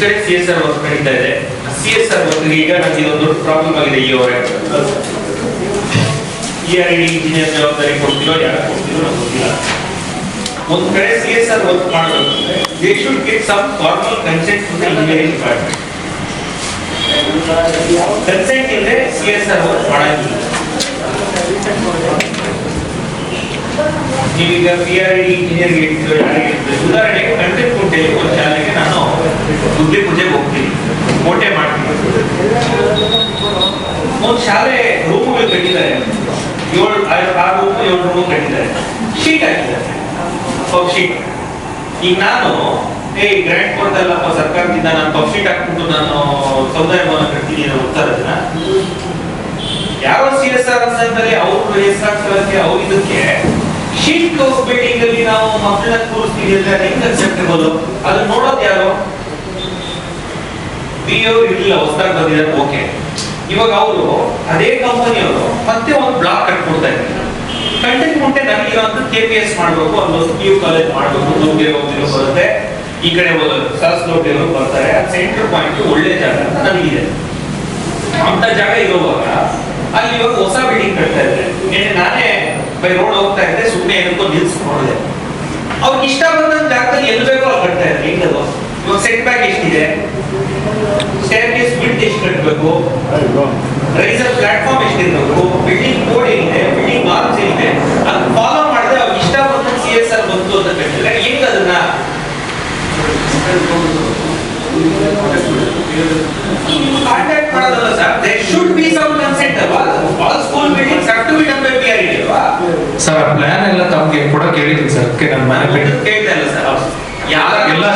ಕಡೆ C S R work ನಡೀತಾ ಇದೆ. ಸಿ ಎಸ್ ಆರ್ ವರ್ಕ್ ಈಗ ನಮ್ಗೆ ಇದೊಂದು ದೊಡ್ಡ ಪ್ರಾಬ್ಲಮ್ ಆಗಿದೆ, ಈ ಅವರೇ. ಆರ್ ಡಿ ಇಂಜಿನಿಯರ್ ಜವಾಬ್ದಾರಿ ಕೊಡ್ತಿರೋ, ಯಾರು ಕೊಡ್ತಿರೋ ಗೊತ್ತಿಲ್ಲ. ಒಂದ್ ಕಡೆ ಸಿ ಎಸ್ ಆರ್ ವರ್ಕ್ ಮಾಡಬೇಕು they should get some formal consent the engineering department consent ಇಲ್ಲದೆ ಸಿ ಎಸ್ ಆರ್ ವರ್ಕ್ ಮಾಡಂಗಿಲ್ಲ. ನೀವೀಗ ಪಿ ಆರ್ ಇಟ್ಟಿರೋ ಯಾರಿಗೆ ಇಟ್ಟಿರೋ ಉದಾಹರಣೆಗೆ ಕಂಟೆಂಟ್ ಒಂದು ಶಾಲೆಗೆ ನಾನು ಗುಡ್ಡೆ ಪೂಜೆಗೆ ಹೋಗ್ತೀನಿ. ಕೋಟೆ ಮಾಡ್ತೀನಿ. ಒಂದು ಶಾಲೆ ರೂಮ್ಗಳು ಕಟ್ಟಿದ್ದಾರೆ. ಏಳು ಆರು ರೂಮ್ ಏಳು ರೂಮ್ ಕಟ್ಟಿದ್ದಾರೆ. ಶೀಟ್ ಹಾಕಿದ್ದಾರೆ. ಶೀಟ್ ಈಗ ನಾನು, ಏ ಗ್ರ್ಯಾಂಟ್ ಕೊಡ್ತಲ್ಲಪ್ಪ ಸರ್ಕಾರದಿಂದ ನಾನು ಪಬ್ ಶೀಟ್ ಹಾಕ್ಬಿಟ್ಟು ನಾನು ಸಮುದಾಯ ಭವನ ಕಟ್ತೀನಿ ಅನ್ನೋ ಅದನ್ನ ಯಾವ ಸಿ ಎಸ್ ಆರ್ ಅಂತಂದ್ರೆ ಅವ್ರ ಹೆಸರಾಗ್ತಾರಂತೆ ಅವ್ರ ಇದಕ್ಕೆ ಶೀಟ್ ಬಿಲ್ಡಿಂಗ್ ಅಲ್ಲಿ ನಾವು ಮಕ್ಕಳನ್ನ ಕೂರಿಸ್ತೀವಿ ಅಂದ್ರೆ ಅದು ಹೆಂಗ್ ಅಕ್ಸೆಪ್ಟಬಲ್ ಅದನ್ನ ನೋಡೋದು ಯಾರು? ಬಿ ಯು ಇರಲಿಲ್ಲ, ಹೊಸದಾಗಿ ಬಂದಿದ್ದಾರೆ ಓಕೆ. ಇವಾಗ ಅವರು ಅದೇ ಕಂಪನಿಯವರು ಮತ್ತೆ ಒಂದು ಬ್ಲಾಕ್ ಕಟ್ಕೊಡ್ತಾ ಇದ್ದಾರೆ. ಕಂಟೆಂಟ್ ಮುಂದೆ ನನಗೆ ಅಂತ ಕೆ ಪಿ ಎಸ್ ಮಾಡಬೇಕು, ಒಂದು ಪಿ ಯು ಕಾಲೇಜ್ ಮಾಡಬೇಕು ದುರ್ಗೆ ಹೋಗ್ತಿರೋ ಬರುತ್ತೆ. ಈ ಕಡೆ ಸಾಸ್ಲೋಟಿಯವರು ಬರ್ತಾರೆ. ಸೆಂಟರ್ ಪಾಯಿಂಟ್ ಒಳ್ಳೆ ಜಾಗ ಅಂತ ನನಗಿದೆ ಅಂತ ಜಾಗ ಇರುವಾಗ ಅಲ್ಲಿ ಇವಾಗ ಹೊಸ ಬಿಲ್ಡಿಂಗ್ ಕಟ್ತಾ ಇದ್ದಾರೆ. ನಾನೇ ಬೈ ರೋಡ್ ಹೋಗ್ತಾ ಇದ್ದೆ ಸುಮ್ಮನೆ ಏನಕ್ಕೋ ನಿಲ್ಸ್ಕೊಂಡಿದೆ ಅವ್ರಿಗೆ ಇಷ್ಟ ಬಂದ ಜಾಗದಲ್ಲಿ ಎಲ್ಲಿ ಬೇಕೋ ಅಲ್ಲಿ ಕಟ್ತಾ ಇದ್ದಾರೆ. ಹೆಂಗದು? ಇವಾಗ ಸೆಟ್ ಬ್ಯಾಕ್ ಎಷ್ಟಿದೆ? ಸ್ಟೇರ್ ಕೇಸ್ ಬಿಲ್ಟ್ ಎಷ್ಟು ಕಟ್ಟಬೇಕು ರೈಸರ್ ಪ್ಲಾಟ್ಫಾರ್ಮ್ ಎಷ್ಟಿರಬೇಕು ಬಿಲ್ಡಿಂಗ್ ಕೋಡ್ ಏನಿದೆ ಬಿಲ್ಡಿಂಗ್ ಮಾರ್ಕ್ಸ್ ಏನಿದೆ ಅದು ಫಾಲೋ ಮಾಡಿದ್ರೆ ಅವ್ರಿಗೆ ಇಷ್ಟ ಬಂದ ಸಿ ಎಸ್ ಆರ್ ಬಂತು ಅಂತ ಕಟ್ಟಿದ್ರೆ ಹೆಂಗ್ ಅದನ್ನ? ಕಾಂಟ್ಯಾಕ್ಟ್ ಮಾಡೋದಲ್ಲ sir they should be some consent ಅಲ್ವಾ? All school buildings have to be done by PR ಅಲ್ವಾ ಸರ್ ಆ ಪ್ಲಾನ್ ಎಲ್ಲ ತಮಗೆ ಕೂಡ ಹೇಳಿದ್ದೀನಿ ಸರ್ ಅದಕ್ಕೆ ನಾನು ಮನೆ ಬಿಟ್ಟು ಕೇಳ್ತಾ ಇಲ್ಲ ಸರ್ ಯಾರ ಎಲ್ಲ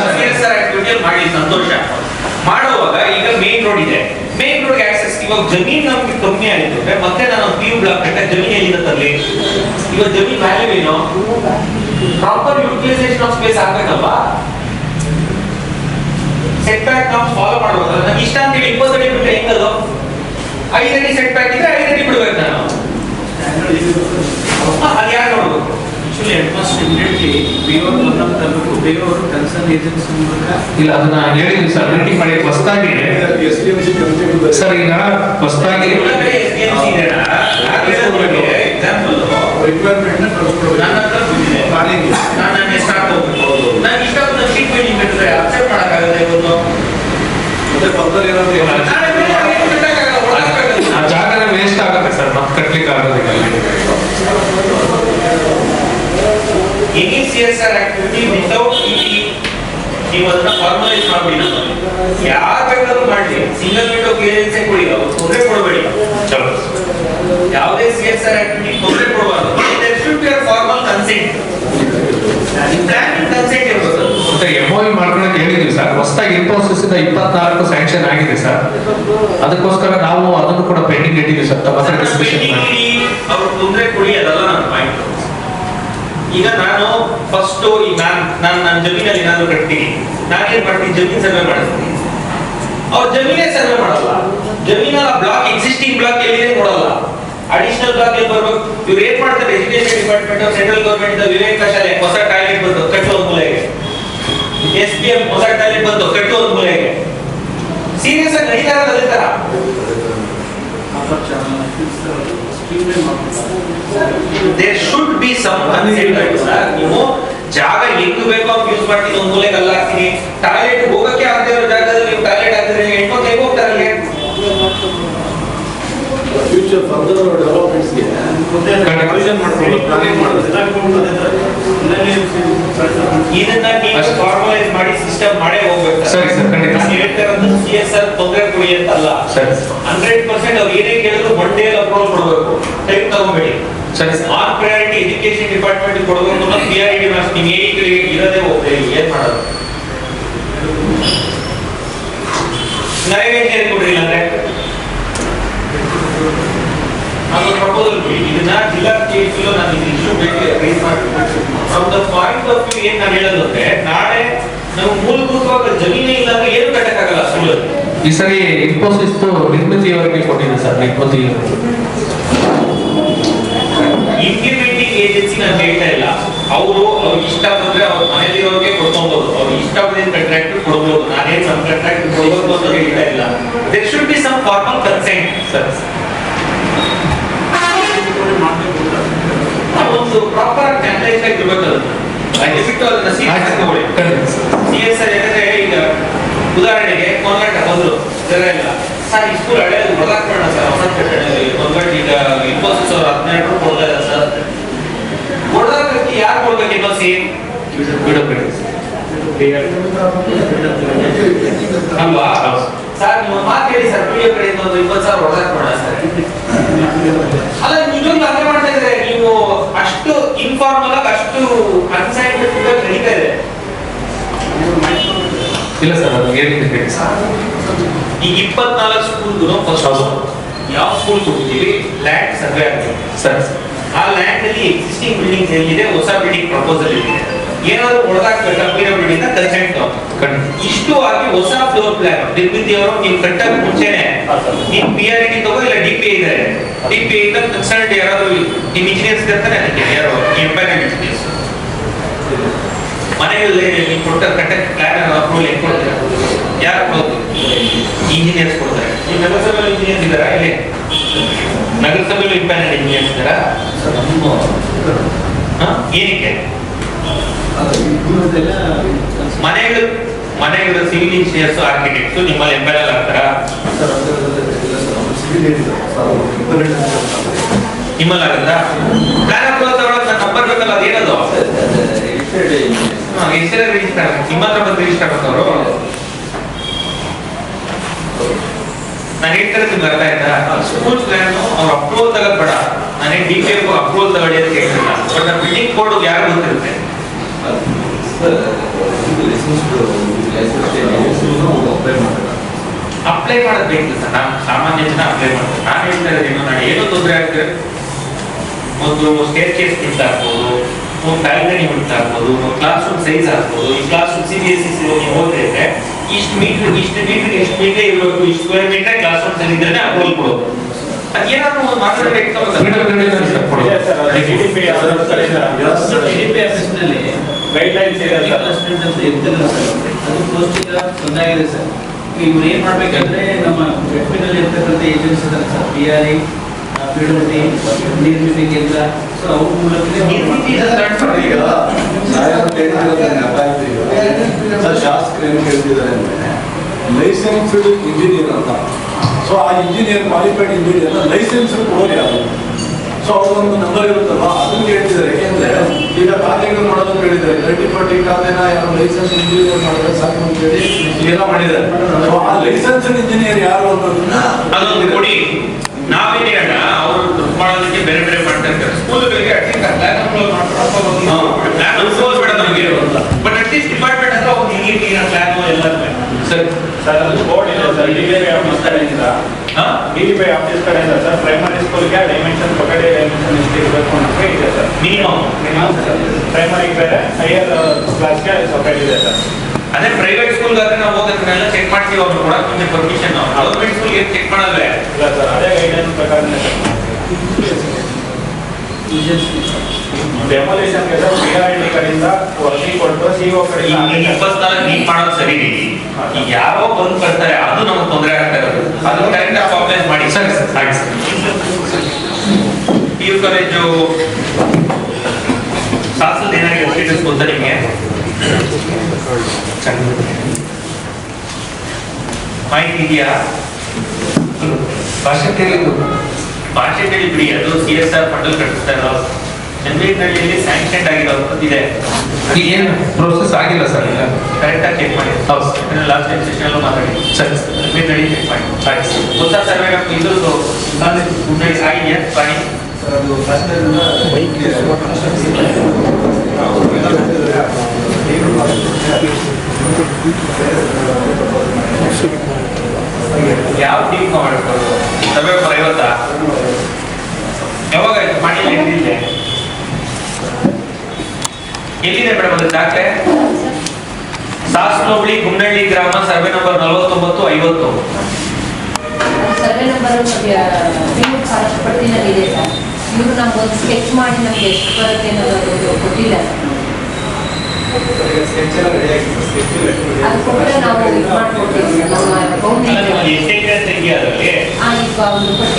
ಆಕ್ಟಿವಿಟಿ ಮಾಡಿ ಸಂತೋಷ ಮಾಡುವಾಗ ಈಗ ಮೇನ್ ರೋಡ್ ಇದೆ. ಮೇನ್ ರೋಡ್ ಆಕ್ಸೆಸ್ ಇವಾಗ ಜಮೀನ್ ನಮ್ಗೆ ಕಮ್ಮಿ ಆಯ್ತು ಅಂದ್ರೆ ಮತ್ತೆ ನಾನು ಪಿ ಯು ಬ್ಲಾಕ್ ಅಂತ ಜಮೀನ್ ಎಲ್ಲಿಂದ ಇವಾಗ ಜಮೀನ್ ವ್ಯಾಲ್ಯೂ ಏನು? ಪ್ರಾಪರ್ ಯುಟಿಲೈಸೇಷನ್ ಆಫ್ ಸ್ಪೇಸ್ ಆಗ್ಬೇಕಲ್ವಾ? ಸೆಟ್ ಬ್ಯಾಕ್ ನಾವು ಫಾಲೋ ಮಾಡಬಹುದು ನನಗೆ ಇಷ್ಟ ಅಂತೇಳಿ ಇಪ್ಪತ್ತು ಅಡಿ ಬಿಟ್ಟರೆ ಹೆಂಗದು ಐದು ಅಡಿ ಸೆಟ್ ಬ್ಯಾಕ್ ಇದ್ರೆ ಐದು ಅಡಿ ಬಿಡ್ಬೇಕು ನಾನು. ಅದು ಯಾರು ನೋಡ್ಬೇಕು? Immediately, BO ಗಮನ ತರಬೇಕು BO ಅವರು ಕನ್ಸರ್ನ್ ಏಜೆನ್ಸಿ ಮೂಲಕ ಇಲ್ಲ ಅದನ್ನ ಹೇಳಿದ್ದೀನಿ ಸರ್ ಮೀಟಿಂಗ್ ಮಾಡಿ ಹೊಸದಾಗಿ ಸರ್ ಈಗ ಹೊಸದಾಗಿ ಎಲ್ಲ ಕಡೆ SDMC ಇದೆಯಲ್ಲ, ಆ ಕಡೆ example, ರಿಕ್ವೈರ್ಮೆಂಟ್. ನನ್ನ ಹತ್ರ ಬಂದಿದೆ. ನಾನು ನನ್ನ ಹೆಸರು ಹಾಕ್ಬೇಕು. ನಾನು ಇಷ್ಟ sheet meeting ಕಟ್ಟಿದ್ರೆ accept ಮಾಡಕ್ಕಾಗತ್ತೆ ಇವತ್ತು. ಮತ್ತೆ ಫರ್ದರ್ ಏನಾದ್ರು ಜಾಗನೇ ವೇಸ್ಟ್ ಆಗುತ್ತೆ ಸರ್ ಮತ್ತೆ ಕಟ್ಲಿಕ್ಕೆ ಆಗೋದಿಲ್ಲ Any CSR activity without EE, ನೀವು ಅದನ್ನ ಫಾರ್ಮಲೈಸ್ ಮಾಡ್ಬಿಡಿ ಬೇಕಾದ್ರೂ ಮಾಡ್ಲಿ ಸಿಂಗಲ್ ವಿಂಡೋ ಕ್ಲಿಯರೆನ್ಸ್ ಕೊಡಿ ಅವ್ರು ತೊಂದರೆ ಕೊಡಬೇಡಿ. ಯಾವುದೇ ಸಿ ಎಸ್ ಆರ್ ಆಕ್ಟಿವಿಟಿ ತೊಂದರೆ ಕೊಡಬಾರ್ದು. There should be formal consent consent ಇರ್ಬೇಕು ಮತ್ತೆ ಮಾಡ್ಕೊಳಕ್ಕೆ ಹೇಳಿದೀವಿ ಸರ್ ಹೊಸದಾಗಿ ಇನ್ಫೋಸಿಸ್ ಇಂದ ಇಪ್ಪತ್ನಾಲ್ಕು ಸ್ಯಾಂಕ್ಷನ್ ಆಗಿದೆ ಸರ್ ಅದಕ್ಕೋಸ್ಕರ ನಾವು ಅದನ್ನು ಕೂಡ ಪೆಂಡಿಂಗ್ ಇಟ್ಟಿದ್ದೀವಿ ಸರ್ ತಮ್ಮ ಹತ್ರ ಡಿಸ್ಕಷನ್ ಮಾಡಿ. ಅವ್ರು ತೊಂದರೆ ಕೊಡಿ ಅದಲ್ಲ ನನ್ನ ಪಾಯಿಂಟ್ ಈಗ ನಾನು ಫಸ್ಟ್ ಈ ನಾನು ನಾನು ನನ್ನ ಜಮೀನಲ್ಲಿ ಏನಾದ್ರು ಕಟ್ತೀನಿ. ನಾನೇನ್ ಮಾಡ್ತೀನಿ? ಜಮೀನ್ ಸರ್ವೆ ಮಾಡಿಸ್ತೀನಿ. ಅವ್ರ ಜಮೀನೇ ಸರ್ವೆ ಮಾಡಲ್ಲ. ಜಮೀನ ಬ್ಲಾಕ್ ಎಕ್ಸಿಸ್ಟಿಂಗ್ ಬ್ಲಾಕ್ ಎಲ್ಲಿದೆ ನೋಡಲ್ಲ. ಅಡಿಷನಲ್ ಬ್ಲಾಕ್ ಎಲ್ಲಿ ಬರ್ಬೇಕು? ಇವ್ರು ಏನ್ ಮಾಡ್ತಾರೆ? Education department central government Viveka ಶಾಲೆ, ಹೊಸ ಟಾಯ್ಲೆಟ್ ಬಂತು ಕಟ್ಟುವ ಮೂಲೆಗೆ. ಎಸ್ ಪಿ ಎಂ ಹೊಸ ಟಾಯ್ಲೆಟ್ ಬಂತು ಕಟ್ಟುವ ಮೂಲೆಗೆ. ಸೀರಿಯಸ್ ಆಗಿ ನಡೀತಾರ ಅದೇ ತರ. ದೇರ್ ಶುಡ್ ಬಿ ಸಮ್ ನೀವು ಜಾಗ ಹೆಂಗ್ ಬೇಕೋ ಅಂತ ಯೂಸ್ ಮಾಡ್ತೀನಿ ಒಂದು ಮೂಲೆಗೆ ಅಲ್ಲ ಹಾಕ್ತೀನಿ ಟಾಯ್ಲೆಟ್ ಹೋಗಕ್ಕೆ ಆಗದೆ ಇರೋ ಜಾಗದಲ್ಲಿ ನೀವು ಟಾಯ್ಲೆಟ್ ಹಾಕಿದ್ರೆ ಹೆಣ್ಮಕ್ಳು ಹೇಗೆ ಹೋಗ್ತಾರೆ ಅಲ್ಲಿ. ಫ್ಯೂಚರ್ ಫರ್ದರ್ ಡೆವಲಪ್ಮೆಂಟ್ಸ್ಗೆ ಕನ್ಫ್ಯೂಷನ್ ಮಾಡೋದು ಇದನ್ನ ನೀವು ಅಷ್ಟೇ. ಫಾರ್ಮಲೈಸ್ ಮಾಡಿ ಸಿಸ್ಟಮ್ ಮಾಡೇ ಹೋಗ್ಬೇಕು. ಸರಿ, ಸರ್, ಖಂಡಿತ. ನಾನು ಸಿ ಎಸ್ ಆರ್ ತೊಂದರೆ ಕೊಡಿ ಅಂತಲ್ಲ. ಸರಿ. ಹಂಡ್ರೆಡ್ ಪರ್ಸೆಂಟ್ ಅವ್ರು ಏನೇ ಕೇಳಿದ್ರು ಒನ್ ಡೇ ಅಪ್ರೂವಲ್ ಕೊಡಬೇಕು ಟೈಮ್ ತಗೋಬೇಡಿ. ಸರಿ ಆನ್ ಪ್ರಯಾರಿಟಿ ಎಜುಕೇಶನ್ ಡಿಪಾರ್ಟ್ಮೆಂಟ್ ಕೊಡಬೇಕು ಅನ್ನೋ ಪಿ ಆರ್ ಡಿ ನೀವು ಏನಿಗೆ ಇರೋದೇ ಏನ್ ಮಾಡೋದು ಕೊಡ್ರಿ ಅಂದ್ರೆ ಅದು ಪ್ರಪೋಸಲ್ ಇದನ್ನ ಜಿಲ್ಲಾ ಕೇಳಿಸಲು ನಾನು ಇದು ಇಶ್ಯೂ ಬೇಕು ರೈಸ್ ಮಾಡ್ತೀನಿ from the point of view ಏನ್ ನಾನು ಹೇಳೋದು ಅಂದ್ರೆ ನಾಳೆ ನಾವು ಮೂಲಭೂತವಾಗಿ ಜಮೀನೇ ಇಲ್ಲ ಅಂದ್ರೆ ಏನು ಕಟ್ಟಕ್ಕಾಗಲ್ಲ ಸುಳ್ಳು. ಈ ಸರಿ ಇನ್ಫೋಸಿಸ್ ನಿರ್ಮಿತಿಯವರಿಗೆ ಕೊಟ್ಟಿದೆ ಸರ್ ನಿರ್ಮಿತಿ ಇಂಪ್ಲಿಮೆಂಟಿಂಗ್ ಏಜೆನ್ಸಿ ನಾನು ಹೇಳ್ತಾ ಇಲ್ಲ. ಅವರು ಅವ್ರಿಗೆ ಇಷ್ಟ ಬಂದ್ರೆ ಅವ್ರ ಮನೇಲಿರೋರಿಗೆ ಕೊಡ್ಕೊಬಹುದು ಅವ್ರಿಗೆ ಇಷ್ಟ ಬಂದಿದ್ದ ಕಾಂಟ್ರಾಕ್ಟ್ ಕೊಡ್ಬೋದು. ನಾನೇನ್ ಸಮ್ ಕಾಂಟ್ರಾಕ್ಟ್ ಕೊಡ್ಬೋದು ಅಂತ ಹೇಳ್ತಾ ಇಲ್ಲ. There should be some formal consent sir ಮಾಡಬೇಕು ಒಂದು ಪ್ರಾಪರ್ ಟೆಂಪ್ಲೇಟ್ ಆಗಿ ಇರ್ಬೇಕು ಅದು. ದಯವಿಟ್ಟು ಅದನ್ನ ಸೀರಿಯಸ್ ತಗೊಳ್ಳಿ. ಸಿ ಎಸ್ ಐ ಯಾಕಂದ್ರೆ ಈಗ ಉದಾಹರಣೆಗೆ ಕೋಲಾಟ ಬಂದ್ರು. ಜನ ಇಲ್ಲ. ಸರ್ ಈ ಸ್ಕೂಲ್ ಹಳೆಯದು ಬದಲಾಕೋಣ ಸರ್. ಹೊಸ ಕೊಂಡ್ಬಿಟ್ಟು ಈಗ ಇಪ್ಪತ್ತು ಅವ್ರು ಹದಿನೆಂಟು ಕೊಡ್ತಾ ಇದ್ದಾರೆ ಸರ್? ಕೊಡ್ದಾಕಕ್ಕೆ ಯಾರು ಕೊಡ್ಬೇಕು ಇನ್ನೊಂದ್ಸಿ ಸೇಮ್ ಅಲ್ವಾ? ಸರ್ ನೀವು ಮಾತು ಹೇಳಿ ಸರ್. ಪಿ ಕಡೆಯಿಂದ ಒಂದು ಇಪ್ಪತ್ತು ಸಾವಿರ ಹೊಡೆದಾಕೋಣ ಸರ್. ಅಲ್ಲ ನಿಜೊಂದು ಅದೇ ಮಾಡ್ತಾ ಇದ್ರೆ ನೀವು ಅಷ್ಟು ಅನ್ಸೈಂಟಿಫಿಕ್ ನಡೀತಾ ಇದೆ. ಇಲ್ಲ ಸರ್ ಅದು ಏನಿದೆ ಹೇಳಿ ಸರ್ ಈಗ ಇಪ್ಪತ್ನಾಲ್ಕು ಸ್ಕೂಲ್ಗೂ ಫಸ್ಟ್ ಹೌದು. ಯಾವ ಸ್ಕೂಲ್ ಕೊಟ್ಟಿದ್ದೀವಿ ಲ್ಯಾಂಡ್ ಸರ್ವೆ ಆಗಿದೆ. ಸರ್. ಆ ಲ್ಯಾಂಡ್ ಅಲ್ಲಿ ಎಕ್ಸಿಸ್ಟಿಂಗ್ ಬಿಲ್ಡಿಂಗ್ ಎಲ್ಲಿದೆ? ಹೊಸ ಬಿಲ್ಡಿಂಗ್ ಪ್ರಪೋಸಲ್ ಇದೆ ಏನಾದ್ರು ಹೊಡೆದಾಕ್ಬೇಕಾ ಪಿರಮಿಡ್ ಬಿಲ್ಡಿಂಗ್ ಕನ್ಸೆಂಟ್ ಇಷ್ಟು ಆಗಿ ಹೊಸ ಫ್ಲೋರ್ ಪ್ಲಾನ್ ನಿರ್ಮಿತಿ ಅವರು ನೀವು ಕಟ್ಟಕ್ ಮುಂಚೆನೆ ನೀವು ಪಿ ಆರ್ ಡಿ ತಗೋ ಇಲ್ಲ ಡಿ ಪಿ ಇದ್ದಾರೆ? ಡಿ ಪಿ ಇಂದ ಕನ್ಸಲ್ಟ್ ಯಾರಾದ್ರು ನಿಮ್ ಇಂಜಿನಿಯರ್ಸ್ ಇರ್ತಾರೆ ಯಾರು ಇಂಜಿನಿಯರ್ಸ್ ಮನೆಗಳಲ್ಲಿ ನೀವು ಕೊಟ್ಟ ಕಟ್ಟಕ್ ಪ್ಲಾನ್ ಅಪ್ರೂವಲ್ ಹೆಂಗ್ ಕೊಡ್ತೀರಾ? ಯಾರು ಕೊಡೋದು? ಇಂಜಿನಿಯರ್ಸ್ ಕೊಡ್ತಾರೆ. ಈ ನಗರಸಭೆಯಲ್ಲಿ ಇಂಜಿನಿಯರ್ಸ್ ಇದ್ದಾರಾ ಇಲ್ಲಿ? ನಗರಸಭೆಯಲ್ಲಿ ಇಂಪ್ಯಾನೆಡ್ ಇಂಜಿನಿಯರ್ಸ್ ಇದ್ದಾರಾ? ಏನಕ್ಕೆ? ಮನೆಗಳು ಮನೆಗಳು ಸಿವಿಲ್ ಇಂಜಿನಿಯರ್ಸ್ ಆರ್ಕಿಟೆಕ್ಟ್ಸ್ ನಿಮ್ಮಲ್ಲಿ ಎಂಪ್ಯಾನಲ್ ಆಗ್ತಾರಾ ನಿಮ್ಮಲ್ಲಿ ಆಗುತ್ತಾ ಪ್ಲಾನ್ ಅಪ್ರೂವಲ್ ನನ್ನ ನಂಬರ್ ಬೇಕಲ್ಲ ಅದೇನದು? ಹೆಸರೇ ರಿಜಿಸ್ಟರ್ ಆಗಬೇಕು ನಿಮ್ಮ ಹತ್ರ ಬಂದು ರಿಜಿಸ್ಟರ್ ಅವರು ನಾನು ಹೇಳ್ತಾರೆ ನಿಮ್ಗೆ ಅರ್ಥ ಆಯ್ತಾ ಸ್ಕೂಲ್ ಪ್ಲಾನ್ ಅವ್ರು ಅಪ್ರೂವಲ್ ತಗೋಬೇಡ ಬೇಡ ನಾನೇ ಡಿ ಪಿ ಅಪ್ರೂವಲ್ ತಗೊಳ್ಳಿ ಅಂತ ಹೇಳ್ತಿಲ್ಲ ಬಟ್ ನಮ್ಮ ಬಿಲ್ಡಿಂಗ್ ಕೋಡ್ ಯಾರು ಗೊತ್ತಿರುತ್ತೆ ಅಪ್ಲೈ ಮಾಡೋದು ಬೇಕಿಲ್ಲ ಸರ್. ನಾನು ಸಾಮಾನ್ಯ ಜನ ಅಪ್ಲೈ ಮಾಡ್ತೀನಿ. ನಾನು ಹೇಳ್ತಾ ಇದ್ದೀನಿ ನಾನು ಏನೋ ತೊಂದರೆ ಆಗ್ತದೆ. ಒಂದು ಸ್ಟೇಟ್ ಕೇಸ್ ಕಿಂತ ಹಾಕ್ಬೋದು ಒಂದು ಬ್ಯಾಲ್ಕನಿ ಬಿಡ್ತಾ ಹಾಕ್ಬೋದು ಒಂದು ಕ್ಲಾಸ್ ರೂಮ್ ಸೈಜ್ ಆಗ್ಬೋದು ಈ class room C B S C ನೀವು ಹೋದ್ರೆ ಇಷ್ಟು ಮೀಟರ್ ಇಷ್ಟು ಮೀಟರ್ ಎಷ್ಟು ಮೀಟರ್ ಇರಬೇಕು ಇಷ್ಟು square metre class room size ಇದ್ರೆ ಅಪ್ರೂವಲ್ ಕೊಡೋದು. ಅದೇನಾದ್ರು ಒಂದು ಮಾತಾಡಬೇಕು ಗೈಡ್ ಲೈನ್ಸ್ ಇದೆ ಸರ್ ಅಸಿಸ್ಟೆಂಟ್ ಅಂತ ಇರ್ತಿಲ್ಲ ಸರ್ ಇವ್ರು ಏನ್ ಮಾಡ್ಬೇಕಂದ್ರೆ ನಮ್ಮ ವೆಬ್ನಲ್ಲಿ ಇರ್ತಕ್ಕಂಥ agency sir P R I PWD Nirmithi Kendra so ಅವ್ರ ಮೂಲಕನೇ. ಈಗ. ಶಾಸಕರು ಏನು ಕೇಳ್ತಿದ್ದಾರೆ ಅಂದ್ರೆ ಲೈಸೆನ್ಸ್ಡ್ ಇಂಜಿನಿಯರ್ ಅಂತ. ಸೊ ಆ ಇಂಜಿನಿಯರ್ ಕ್ವಾಲಿಫೈಡ್ ಇಂಜಿನಿಯರ್ ಲೈಸೆನ್ಸ್ ಕೊಡೋದು ಯಾರು? ಸೊ ಅವ್ರೊಂದು ನಂಬರ್ ಇರುತ್ತಲ್ಲ ಅದನ್ನ ಕೇಳ್ತಿದ್ದಾರೆ. ಏಕೆಂದ್ರೆ ಈಗ ಖಾತೆಗಳು ಮಾಡೋದನ್ನ ಹೇಳಿದ್ದಾರೆ. ಟ್ವೆಂಟಿ ಫಾರ್ಟಿ ಖಾತೆನ ಯಾರು ಲೈಸೆನ್ಸ್ ಇಂಜಿನಿಯರ್ ಮಾಡಿದ್ರೆ ಸಾಕು ಅಂತ ಹೇಳಿ ಎಲ್ಲ ಮಾಡಿದ್ದಾರೆ. ಸೊ ಆ ಲೈಸೆನ್ಸ್ ಇಂಜಿನಿಯರ್ ಯಾರು ಅನ್ನೋದನ್ನ ಅದೊಂದು ಕೊಡಿ. ನಾವೇನೇ ದುಡ್ಡು ಮಾಡೋದಕ್ಕೆ ಬೇರೆ ಬೇರೆ ಮಾಡ್ತಾ ಇರ್ತಾರೆ ಸ್ಕೂಲ್ಗಳಿಗೆ at least plan approval plan approval ಬೇಡ ನಮಗೆ. ಬಟ್ ಅಟ್ಲೀಸ್ಟ್ ಡಿಪಾರ್ಟ್ಮೆಂಟ್ ಹತ್ರ ಒಂದು ನೀರಿನ ಪ್ಲಾನ್ ಎಲ್ಲ ಸರಿ. ಸರ್ ಅದು ಬೋರ್ಡ್ ಇದೆ ಸರ್. ಡಿಲಿವರಿ ಆಫೀಸ್ ಕಡೆಯಿಂದ ಹಾ? ಡಿಲಿವರಿ ಆಫೀಸ್ ಕಡೆಯಿಂದ ಸರ್ ಪ್ರೈಮರಿ ಸ್ಕೂಲ್ಗೆ ಡೈಮೆನ್ಷನ್ ಪಕಡಿ ಡೈಮೆನ್ಷನ್ ಎಷ್ಟು ಇರಬೇಕು ಅಂತ ಇದೆ ಸರ್. ಮಿನಿಮಮ್ ಪ್ರೈಮರಿ ಬೇರೆ ಹೈಯರ್ ಕ್ಲಾಸ್ಗೆ ಸಪ್ರೇಟ್ ಇದೆ ಸರ್. ಅದೇ ಪ್ರೈವೇಟ್ ಸ್ಕೂಲ್ ಆದ್ರೆ ನಾವು ಹೋಗೋದನ್ನೆಲ್ಲ ಚೆಕ್ ಮಾಡ್ತೀವಿ ಅವ್ರು ಕೂಡ. ನಿಮಗೆ ಪರ್ಮಿಷನ್ ಗೌರ್ಮೆಂಟ್ ಸ್ಕೂಲ್ ಏನು ಚೆಕ್ ಮಾಡಲ್ಲ ಇಲ್ಲ ಸರ್. ಅದೇ ಗೈಡ್ಲೈನ್ ಪ್ರಕಾರನೇ ಸರ್ ಡೆಮೊಲಿಷನ್ಗೆ ಸರ್ ಪಿ ಆರ್ ಡಿ ಕಡೆಯಿಂದ ವರದಿ ಕೊಟ್ಟು ಸಿ ಓ ಸರಿ ಈಗ ಯಾರೋ ಬಂದು ಬರ್ತಾರೆ, ಅದು ನಮಗೆ ತೊಂದರೆ ಆಗ್ತಾ ಇರೋದು ಅದು ಕರೆಕ್ಟ್ ಆಗಿ ಮಾಡಿ ಸರಿ sir sir P U college ಶಾಸನದ ಏನಾಗಿದೆ ಸ್ಟೇಟಸ್ ನಿಮಗೆ ಮಾಹಿತಿ ಇದೆಯಾ? ಭಾಷೆ ಭಾಷೆ ಕೇಳಿ ಬಿಡಿ ಅದು ಸಿ ಎಸ್ ಆರ್ ಫಂಡ್ ಕಟ್ಟಿಸ್ತಾ ಇರೋ ಚಂದ್ರಗಿರಿನಲ್ಲಿ ಸ್ಯಾಂಕ್ಷನ್ ಆಗಿರೋದು ಇದೆ. ಏನು ಪ್ರೋಸೆಸ್ ಆಗಿಲ್ಲ ಸರ್ ಈಗ? ಕರೆಕ್ಟ್ ಆಗಿ ಚೆಕ್ ಮಾಡಿ. ಹೌದು ಸರ್. ಲಾಸ್ಟ್ ಟೈಮ್ ಸೆಷನ್ ಮಾತಾಡಿ. ಸರಿ ಚಂದ್ರಗಿರಿ ಚೆಕ್ ಮಾಡಿ. ಆಯ್ತು ಸರ್. ಹೊಸ ಸರ್ವೆ ಇದ್ರದ್ದು ಗುಡ್ ಆಗಿದೆಯಾ ಪಾಣಿ ಸರ್ ಅದು ಫಸ್ಟ್ ಯಾವ ಟೀಮ್ ಮಾಡ್ಬೋದು ಸರ್ವೆ ನಂಬರ್ ಐವತ್ತಾ ಯಾವಾಗ ಆಯ್ತು ಪಾಣಿ ಎಲ್ಲಿದೆ ಎಲ್ಲಿದೆ ಮೇಡಮ್ ಅದು ದಾಖಲೆ ಸಾಸ್ನೋಬಳಿ ಗುಂಡಳ್ಳಿ ಗ್ರಾಮ ಸರ್ವೆ ನಂಬರ್ ನಲವತ್ತೊಂಬತ್ತು ಐವತ್ತು ಸರ್ವೆ ನಂಬರ್ ಪಟ್ಟಿನಲ್ಲಿದೆ ಸರ್ ಇವರು ನಮ್ಗೊಂದು ಸ್ಕೆಚ್ ಮಾಡಿ ನಮ್ಗೆ ಎಷ್ಟು ಅನ್ನೋದು ಕೊಟ್ಟಿಲ್ಲ ಅದು ನಾವು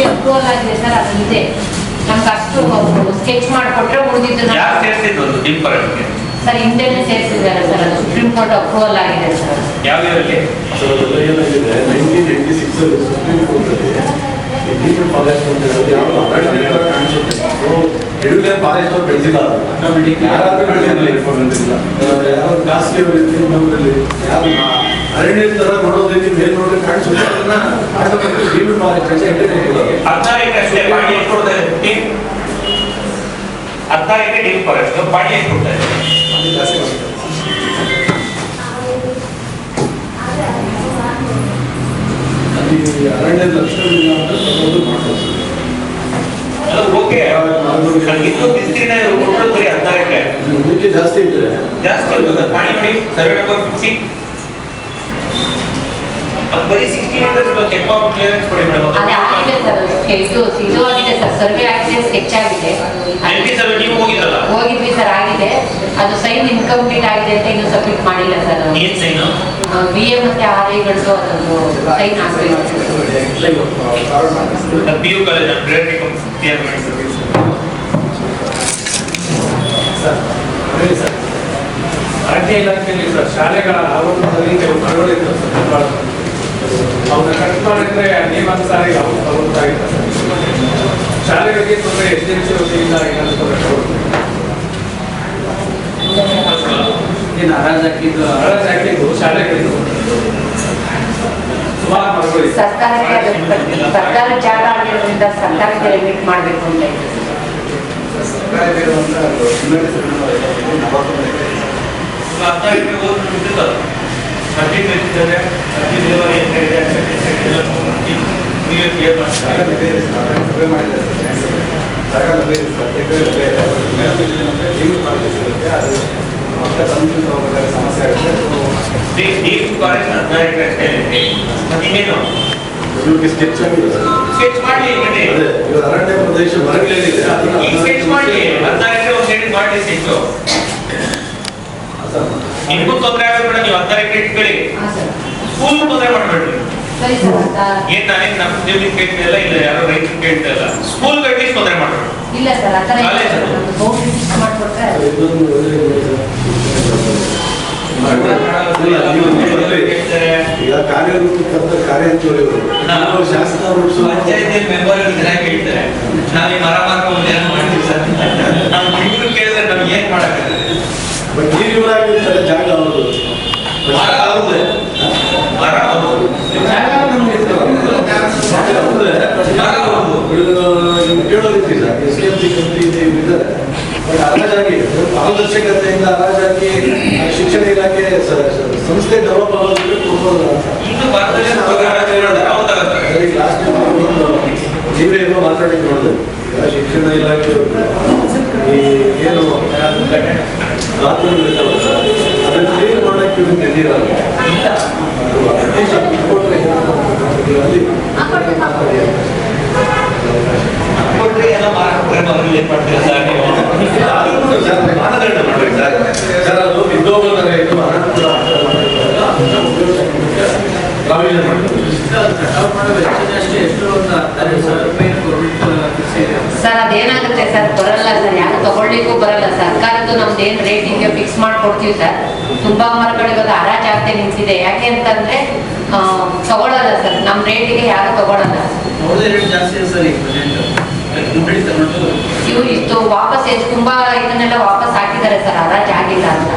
ಅಪ್ರೂವಲ್ ಆಗಿದೆ ಸರ್ ಅದು ನಮ್ಗೆ ಅಷ್ಟು ಸ್ಕೆಚ್ ಮಾಡಿಕೊಟ್ರೆ ಉಳಿದಿದ್ದು ಸರ್ ಹಿಂದೆನೇ ಸೇರಿಸಿದ್ದಾರೆ ಸರ್ ಅದು ಸುಪ್ರೀಂ ಕೋರ್ಟ್ ಅಪ್ರೂವಲ್ ಆಗಿದೆ ಸರ್ ಯಾವ ಸುಪ್ರೀಂ ಕೋರ್ಟಲ್ಲಿ ಡೀಪ್ ಫಾರೆಸ್ಟ್ ಹೇಳಿ ಅವ್ರು ಅದು. ಯಾರಾದ್ರೂ ಬೆಳೆದಿಲ್ಲ ಯಾರು ಕಾಸ್ಟ್ಲಿ ಅವರಿರ್ಲಿ ಇನ್ನೊಬ್ರಲ್ಲಿ ಯಾರು ಅರಣ್ಯ ತರ ನೋಡೋದಕ್ಕೆ ಮೇಲ್ ನೋಡಿದ್ರೆ ಕಾಣಿಸುತ್ತೆ ಅದನ್ನ ಡೀಪ್ ಫಾರೆಸ್ಟ್ ಅಂತ ಇಟ್ಟಿರ್ತಾರೆ. ಹದಿನಾರು ಎಕರೆ ಅಷ್ಟೇ ಪಾಣಿ ಎಷ್ಟು ಕೊಡ್ತಾ ಇದೆ ಟೀಮ್ ಹದಿನಾರು ಡೀಪ್ ಫಾರೆಸ್ಟ್ ಪಾಣಿ ಎಷ್ಟು ಕೊಡ್ತಾ ಈ ಅರಣ್ಯ ಲಕ್ಷಣವಿಲ್ಲ ಅಂತ ತಗೊಂಡು ಮಾಡ್ಬೋದು ಅದು ಓಕೆ ನನಗೆ ಇನ್ನೊಂದು ವಿಸ್ತೀರ್ಣ ಕೊಟ್ಟರು ಬರೀ ಹದಿನಾರು ಎಕರೆ ಇದಕ್ಕೆ ಜಾಸ್ತಿ ಇದ್ರೆ ಜಾಸ್ತಿ ಇರ್ತದೆ. ಪಾಣಿ ನೋಡಿ ಸರ್ವೆ ನಂಬರ್ ಫಿಫ್ಟಿ ಅದು ಬರೀ ಸಿಕ್ಸ್ಟಿ ಮೀಟರ್ಸ್ ಚೆಕ್ ಕ್ಲಿಯರೆನ್ಸ್ ಕೊಡಿ ಮೇಡಮ್ ಅದೇ ಆಗಿದೆ ಸರ್ ಇದು ಇದು ಆಗಿದೆ ಸರ್ ಸರ್ವೆ ಆಗಿದೆ ಸ್ಕೆಚ್ ಆಗಿದೆ. ಪಿ ಸರ್ವೆ ನೀವು ಹೋಗಿದ್ರಲ್ಲ? ಹೋಗಿದ್ವಿ ಸರ್ ಆಗಿದೆ. ಅದು ಸೈನ್ ಇನ್ಕಂಪ್ಲೀಟ್ ಆಗಿದೆ ಅಂತ ಇನ್ನೂ ಸಬ್ಮಿಟ್ ಮಾಡಿಲ್ಲ ಸರ್ ಏನು ಸೈನು ಬಿ ಎ ಮತ್ತೆ ಆರ್ ಐಗಳದ್ದು ಅದೊಂದು ಸೈನ್ ಹಾಕ್ಬೇಕು. P U college grade clear ಮಾಡಿ ಅರಣ್ಯ ಇಲಾಖೆಯಲ್ಲಿ ಸರ್ ಶಾಲೆಗಳ ಆವರಣದಲ್ಲಿ ಕೆಲವು ಮರಗಳಿತ್ತು ಸರ್ ಹೆಬ್ಬಾಳು. ಅವನ್ನ ಕಟ್ ಮಾಡಿದ್ರೆ ನಿಯಮಾನುಸಾರ ಈಗ ಅವ್ರು ತಗೊಳ್ತಾಗಿದ್ದಾರೆ ಶಾಲೆಗಳಿಗೆ ತೊಂದರೆ ಎಸ್ ಡಿ ಎಂ ಸಿ ವತಿಯಿಂದ ಏನಾದ್ರು ತೊಂದರೆ ಕೊಡುತ್ತೆ? ಏನು ಹರಾಜ್ ಹಾಕಿದ್ದು? ಹರಾಜು ಹಾಕಿದ್ದು ಶಾಲೆಗಳಿಗೂ ಸುಮಾರು ಮರಗಳಿವೆ ಸರ್ಕಾರಕ್ಕೆ ಅದು ಸರ್ಕಾರ ಜಾಗ ಆಗಿರೋದ್ರಿಂದ ಸರ್ಕಾರಕ್ಕೆ ಲಿಮಿಟ್ ಮಾಡಬೇಕು ಅಂತ ಇದೆ. ಸರ್ಕಾರದಲ್ಲಿರುವಂತ ನಲವತ್ತೊಂದು ಎಕರೆ ಹದಿನಾರು ಎಕರೆ ಹೋದ್ರೆ ಬಿಟ್ಟಿದ್ದಲ್ಲ ಅರ್ಜಿ ಕಳಿಸಿದ್ದಾರೆ ಅರ್ಜಿ ದೇವರ ಏನ್ ಇದೆ ನೀವೇ ಕ್ಲಿಯರ್ ಜಾಗ ಮಾಡ್ತಾರೆ ಲಭ್ಯ ಇದೆ ಸರ್, ಅದನ್ನ ಸರ್ವೆ ಮಾಡಿದ್ದಾರೆ ಸರ್. ಜಾಗ ಲಭ್ಯ ಇದೆ ಸರ್, ಎಕರೆ ಲಭ್ಯ ಇದೆ. ಇನ್ನೊಂದು ಏನಂದ್ರೆ ಲಿಮಿಟ್ ಮಾಡಬೇಕು ಸಿಗುತ್ತೆ, ಅದು ಮತ್ತೆ ತಂದು ಹೋಗ್ಬೇಕಾದ್ರೆ ಸಮಸ್ಯೆ ಆಗುತ್ತೆ ಡೀಪ್ ಫಾರೆಸ್ಟ್ ಹದಿನಾರು ಎಕರೆ ಅಷ್ಟೇ ಇದೆ ಮತ್ತೆ ಇನ್ನೇನು ಇವ್ರಿಗೆ ಸ್ಕೆಚ್ ಆಗಿದೆ ಸರ್. ಸ್ಕೆಚ್ ಮಾಡಿ ಬನ್ನಿ ಅದೇ ಇವಾಗ ಅರಣ್ಯ ಪ್ರದೇಶ ಮರಗಳೇನಿದೆ ಅದನ್ನ ಈಗ ಸ್ಕೆಚ್ ಮಾಡಿ ಹದಿನಾರು ಎಕರೆ ಒಂದು ಸೈಡ್ ಮಾಡಿ ಸ್ಕೆಚ್ ಸರ್, ನಿಮ್ಗೂ ತೊಂದರೆ ಆಗಬೇಡ ನೀವು ಹಾಂ ಸರ್. ಸ್ಕೂಲ್ ತೊಂದರೆ ಮಾಡಬೇಡ್ರಿ. ಸರಿ ಸರ್ ಅಂತ- ಏನ್ ನಾನೇನ್ ನಮ್ಮ ದೇವ್ರಿಗೆ ಕೇಳ್ತಾ ಇಲ್ಲ ಇಲ್ಲ ಯಾರೋ ರೈತರು ಕೇಳ್ತಾ ಇಲ್ಲ. ಸ್ಕೂಲ್ ಗಳಿಗೆ ತೊಂದರೆ ಮಾಡ್ಬೇಡ ಇಲ್ಲ ಸರ್ ಆ ತರ ಇಲ್ಲ ಕಾಲೇಜ್ ಪಂಚಾಯತಿ ಮೆಂಬರ್ ಜನ ಕೇಳ್ತಾರೆ. ಮರ ಮಾರ್ಕೊಂಡು ಏನ್ ಮಾಡ್ತೀವಿ ಸರ್ ನಾವು ಇವ್ರು ಕೇಳಿದ್ರೆ ನಮ್ಗೆ ಏನ್ ಮಾಡಕ್ಕಾಗತ್ತೆ ಬಟ್ ಈ ಇವರಾಗಿರ್ತಾರೆ ಜಾಗ ಅವ್ರದ್ದು ಮರ ಅವ್ರದ್ದೇ. ಮರ ಅವ್ರದ್ದು. ಜಾಗ ನಮ್ಗೆ ಇರ್ತದಲ್ಲ. ಜಾಗ ಅವ್ರದ್ದೇ. ಮರ ಅವ್ರದ್ದು. ಇದು sir S K M C company ಇದೆ. ಇದ್ದಾರೆ ಬಟ್ ಹರಾಜಾಗಿ ಪಾರದರ್ಶಕತೆಯಿಂದ ಹರಾಜಾಗಿ ಶಿಕ್ಷಣ ಇಲಾಖೆ ಸಂಸ್ಥೆ ಡೆವಲಪ್ ಆಗೋದಕ್ಕೆ ಲಾಸ್ಟ್ ನೀವೇ ಏನೋ ಮಾತಾಡಿ ನೋಡಿದೆ ಶಿಕ್ಷಣ ಇಲಾಖೆ ಈ ಏನು ಗಾತ್ರಗಳಿರ್ತಾವಲ್ಲ ಅದನ್ನು ಕ್ಲೀನ್ ಮಾಡಕ್ಕೆ ಇವ್ರು ಬಂದಿರಲ್ಲ ಅಟ್ಲೀಸ್ಟ್ ಅಲ್ಲಿ ಎಲ್ಲ ಸರ್ ಸರ್, ಅದೇನಾಗುತ್ತೆ ಸರ್? ಬರಲ್ಲ ಸರ್. ಯಾರು ತಗೊಳ್ಳಿಕ್ಕೂ ಬರಲ್ಲ. ಸರ್ಕಾರದ್ದು ನಮ್ದು ಏನು ರೇಟಿಂಗ್ ಫಿಕ್ಸ್ ಮಾಡ್ಕೊಡ್ತೀವಿ ಸರ್. ತುಂಬಾ ಮರಗಳಿಗೆ ಅದು ಹರಾಜಾಗ್ತಾ ನಿಂತಿದೆ ಯಾಕೆ ಅಂತಂದ್ರೆ ತಗೊಳಲ್ಲ ಸರ್. ನಮ್ಮ ರೇಟಿಗೆ ಯಾರು ತಗೊಳಲ್ಲ. ಜಾಸ್ತಿ ಇವ್ರು ಇಷ್ಟು ವಾಪಸ್ ಎಷ್ಟು ತುಂಬಾ ಇದನ್ನೆಲ್ಲ ವಾಪಸ್ ಹಾಕಿದ್ದಾರೆ ಸರ್. ಹರಾಜ್ ಆಗಿಲ್ಲ ಅಂತ.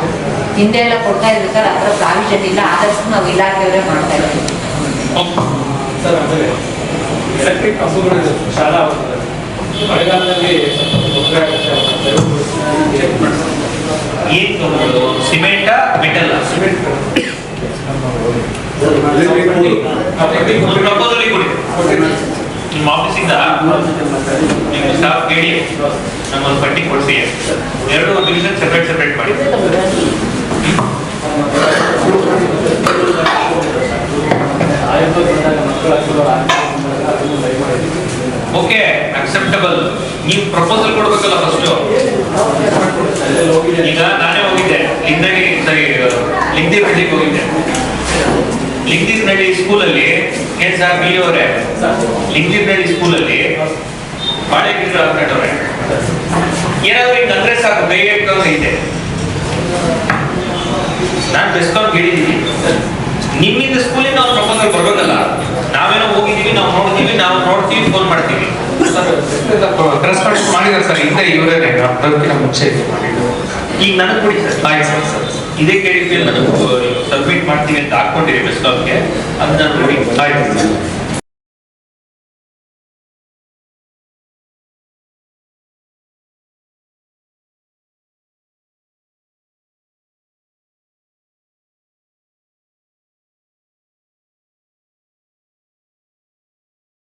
ಹಿಂದೆ ಎಲ್ಲ ಕೊಡ್ತಾ ಇದ್ರು ಸರ್. ಅದರ ಪ್ರಾವಿಷನ್ ಇಲ್ಲ. ಆದಷ್ಟು ನಾವು ಇಲಾಖೆಯವರೇ ಮಾಡ್ತಾ ಇದ್ದೀವಿ. ಎಲೆಕ್ಟ್ರಿಕ್ ಕಂಬಗಳು ಶಾಲಾ ಮಳೆಗಾಲದಲ್ಲಿ ಚೆಕ್ ಮಾಡಿ ಏನ್ ತಗೊಳ್ಳೋದು ಸಿಮೆಂಟ ಮೆಟಲ್. ಸಿಮೆಂಟ್ ಪ್ರಪೋಸಲ್ ಕೊಡಿ. ನಿಮ್ಮ ಆಫೀಸಿಂದ ನಿಮ್ಮ ಸ್ಟಾಫ್ ಕೇಳಿ ನಮ್ಮೊಂದು ಪಟ್ಟಿ ಕೊಡಿಸಿ. ಎರಡು ಡಿವಿಷನ್ ಸೆಪರೇಟ್ ಸೆಪರೇಟ್ ಮಾಡಿ. ಓಕೆ ಅಕ್ಸೆಪ್ಟಬಲ್ ನೀವು ಪ್ರಪೋಸಲ್ ಕೊಡ್ಬೇಕಲ್ಲ ಫಸ್ಟ್ ಈಗ ನಾನೇ ಹೋಗಿದ್ದೆ. ಲಿಂಗನಹಳ್ಳಿ ಸರಿ ಲಿಂಗದಿನಹಳ್ಳಿಗೆ ಹೋಗಿದ್ದೆ. ಸ್ಕೂಲ್ ಸ್ಕೂಲಲ್ಲಿ ಏನ್ ಸರ್ ಬಿ ಅವರೇ? ಸ್ಕೂಲ್ ಸ್ಕೂಲಲ್ಲಿ ಬಾಳೆ ಗಿಡ ಹಾಕೊಂಡವ್ರೆ ಏನಾದ್ರು ಹಿಂಗ್ ಅಂದ್ರೆ ಸಾಕು ಕೈ ಇಟ್ಕೊಂಡು ಇದೆ. ನಾನು ಬೆಸ್ಕೊಂಡು ಹೇಳಿದ್ದೀನಿ ನಿಮ್ಮಿಂದ ಸ್ಕೂಲಿಂದ ನಾವು ಪ್ರಪೋಸಲ್ ಬರ್ಬೇಕಲ್ಲ ನಾವೇನೋ ಹೋಗಿದ್ದೀವಿ, ನಾವು ನೋಡ್ತೀವಿ ನಾವು ನೋಡ್ತೀವಿ ಫೋನ್ ಮಾಡ್ತೀವಿ. ಕರೆಸ್ಪಾಂಡೆನ್ಸ್ ಮಾಡಿದ್ದಾರೆ ಸರ್ ಹಿಂದೆ ಇವರೇನೆ ಅದಕ್ಕಿಂತ ಮುಂಚೆ ಇದು ಮಾಡಿದ್ದು. ಈಗ ನನಗೆ ಕೊಡಿ ಸರ್. ಆಯ್ತು ಸರ್ ಸರ್. ಇದೇ ಕೇಳಿದ್ಮೇಲೆ ನನಗೆ ಸಬ್ಮಿಟ್ ಮಾಡ್ತೀನಿ ಅಂತ ಹಾಕೊಂಡಿರಿ ಬೆಸ್ಕಾನ್ಗೆ ಅದನ್ನ ನೋಡಿ. ಆಯ್ತು ಸರ್